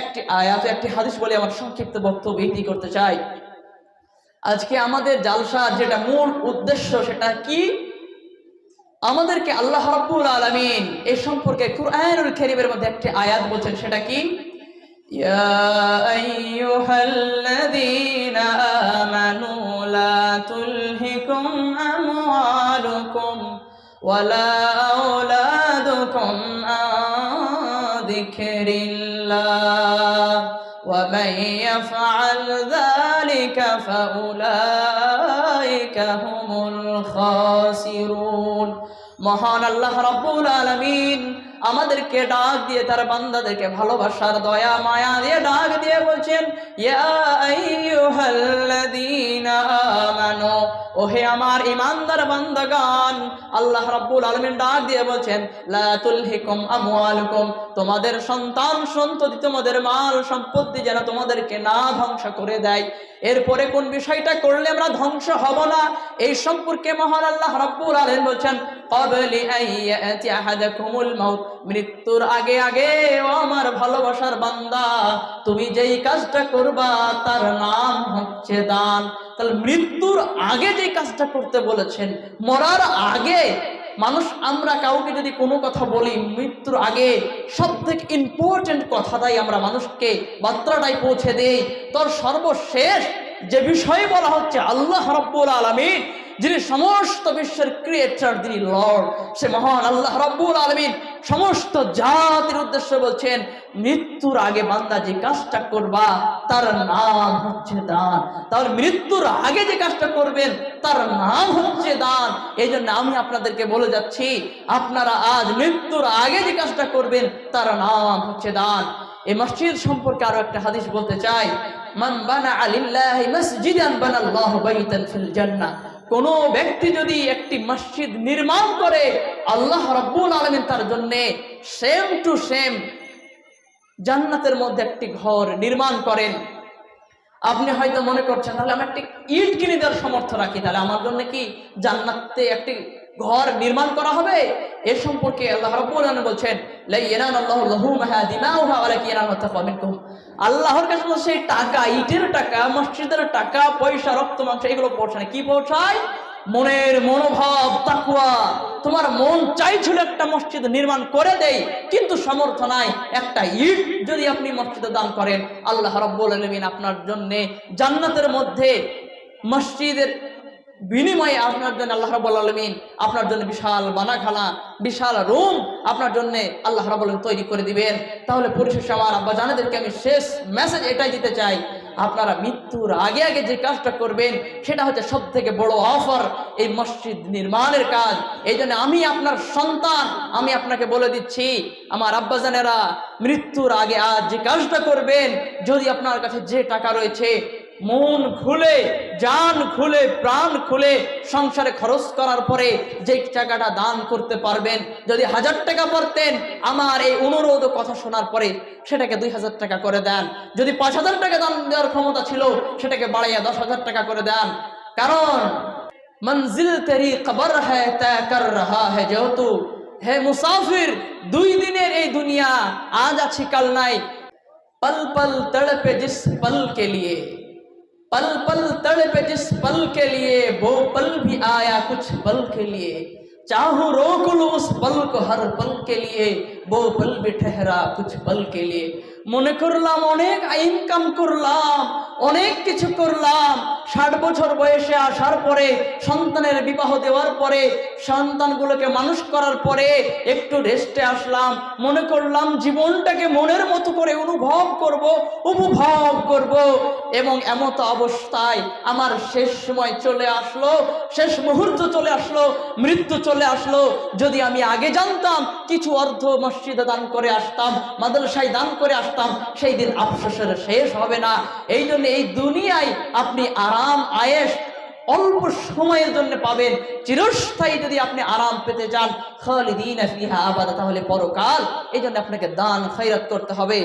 একটি আয়াত, একটি হাদিস বলে আমার সংক্ষিপ্ত বক্তব্য ইতি করতে চাই। আজকে আমাদের জালসার যেটা মূল উদ্দেশ্য সেটা কি? আমাদেরকে আল্লাহ রাব্বুল আলামিন এই সম্পর্কে কুরআনুল কারীমের মধ্যে একটি আয়াত বলছেন, সেটা কি? ইয়া আইয়ুহাল্লাযীনা আমানু লা তুলহিকুম আমওয়ালুকুম ওয়ালা আওলাদুকুম আন যিকরিল্লাহ। ومن يفعل ذلك فأولئك هم الخاسرون মহান আল্লাহ রাব্বুল আলামিন আমাদেরকে ডাক দিয়ে তার বান্দাদেরকে ভালোবাসার দয়া মায়া দিয়ে ডাক দিয়ে বলছেন ইয়া আইয়ুহাল্লাযীনা আমানু ওহে আমার ইমানদার বান্দাগান, আল্লাহ রাব্বুল আলামিন ডাক দিয়ে বলছেন, লা তুলহিকুম আমওয়ালুকুম, তোমাদের সন্তান সন্ততি, তোমাদের মাল সম্পত্তি যেন তোমাদেরকে না ধ্বংস করে দেয়। এরপরে কোন বিষয়টা করলে আমরা ধ্বংস হব না? এই সম্পর্কে মহান আল্লাহ রাব্বুল আলামিন বলছেন ক্বাবলি আইয়াতি আহাদাকুমুল মাউত, মৃত্যুর আগে আগে, ও আমার ভালোবাসার বান্দা, তুমি যেই কাজটা করবা তার নাম হচ্ছে দান। তাহলে মৃত্যুর আগে যে কাজটা করতে বলেছেন, মরার আগে মানুষ, আমরা কাউকে যদি কোনো কথা বলি, মৃত্যুর আগে সব থেকে ইম্পর্টেন্ট কথাটাই আমরা মানুষকে বার্তাটাই পৌঁছে দেই। তোর সর্বশেষ যে বিষয় বলা হচ্ছে আল্লাহ রব্বুল আলমিন, যিনি সমস্ত বিশ্বের ক্রিয়েটার যিনি লর্ড সে মহান আল্লাহ রব্বুল আলমিন সমস্ত জাতির উদ্দেশ্যে বলছেন, মৃত্যুর আগে বান্দা যে কাজটা করবা, তার নাম হচ্ছে দান। তাহলে মৃত্যুর আগে যে কাজটা করবেন, তার নাম হচ্ছে দান। এই জন্য আমি আপনাদেরকে বলে যাচ্ছি, আপনারা আজ মৃত্যুর আগে যে কাজটা করবেন, তার নাম হচ্ছে দান। এই মসজিদ সম্পর্কে আরও একটা হাদিস বলতে চাই, মান বানা আলিল্লাহি মসজিদান বানাল্লাহু বাইতান ফিল জান্নাহ। কোন ব্যক্তি যদি একটি মসজিদ নির্মাণ করে, আল্লাহ রাব্বুল আলামিন তার জন্য সেম টু সেম জান্নাতের মধ্যে একটি ঘর নির্মাণ করেন। আপনি হয়তো মনে করছেন, তাহলে আমি একটি ইট কিনে দেওয়ার সমর্থ রাখি, তাহলে আমার জন্য কি জান্নাতে একটি ঘর নির্মাণ করা হবে? এ সম্পর্কে আল্লাহ রাব্বুল আলামিন বলছেন, লা ইয়ানানাল্লাহু লাহুমাহা দিমাউহা ওয়া লাকিন ইয়ানাল্লাহু মিনকুম। আল্লাহর কাছে তো সেই টাকা, ইটের টাকা, মসজিদের টাকা, পয়সা, রক্ত, মাংস, এগুলো পৌঁছায়। কি পৌঁছায়? মনের মনোভাব, তাকুয়া। তোমার মন চাইছিল একটা মসজিদ নির্মাণ করে দেই, কিন্তু সমর্থ নাই। একটা ইট যদি আপনি মসজিদে দান করেন, আল্লাহ রাব্বুল আলামিন আপনার জন্যে জান্নাতের মধ্যে মসজিদের বিনিময়ে আপনার জন্য আল্লাহ রাব্বুল আলামিন আপনার জন্য বিশাল বানাখানা, বিশাল রুম আপনার জন্য আল্লাহ আলামিন তৈরি করে দিবেন। তাহলে পরিশেষে আমার আব্বা জানাদেরকে আমি শেষ মেসেজ এটাই দিতে চাই, আপনারা মৃত্যুর আগে আগে যে কাজটা করবেন, সেটা হচ্ছে সব থেকে বড় অফার এই মসজিদ নির্মাণের কাজ। এই জন্য আমি আপনার সন্তান, আমি আপনাকে বলে দিচ্ছি, আমার আব্বাজানেরা মৃত্যুর আগে আজ যে কাজটা করবেন, যদি আপনার কাছে যে টাকা রয়েছে মন খুলে, জান খুলে, প্রাণ খুলে সংসারে খরচ করার পরে যে টাকাটা দান করতে পারবেন, যদি হাজার টাকা পারতেন, আমার এই অনুরোধ কথা শোনার পরে সেটাকে দুই হাজার টাকা করে দেন। যদি পাঁচ হাজার টাকা দান দেওয়ার ক্ষমতা ছিল, সেটাকে বাড়াইয়া দশ হাজার টাকা করে দেন। কারণ মঞ্জিল তেরি কবর কর হ্যাঁ যেহেতু হে মুসাফির, দুই দিনের এই দুনিয়া আজ আছি, কাল নাই। পল পল তড়পে জিস পল কে লিয়ে। पल पल तड़ पे जिस पल के लिए, वो पल भी आया कुछ पल के लिए। चाहूँ रोक लो उस पल को हर पल के लिए, वो पल भी ठहरा कुछ पल के लिए। মনে করলাম, অনেক ইনকাম করলাম, অনেক কিছু করলাম। ষাট বছর বয়সে আসার পরে, সন্তানের বিবাহ দেওয়ার পরে, সন্তানগুলোকে মানুষ করার পরে একটু রেস্টে আসলাম। মনে করলাম, জীবনটাকে মনের মতো করে অনুভব করব, উপভোগ করব। এবং এমত অবস্থায় আমার শেষ সময় চলে আসলো, শেষ মুহূর্ত চলে আসলো, মৃত্যু চলে আসলো। যদি আমি আগে জানতাম, কিছু অর্ধ মসজিদে দান করে আসতাম, মাদ্রাসায় দান করে আসতাম সেই দিন আফসোসের শেষ হবে না। এই জন্য এই দুনিয়ায় আপনি আরাম আয়েস অল্প সময়ের জন্য পাবেন। চিরস্থায়ী যদি আপনি আরাম পেতে চান, খালিদিন আবাদা, তাহলে পরকাল। এই জন্য আপনাকে দান খৈরাত করতে হবে।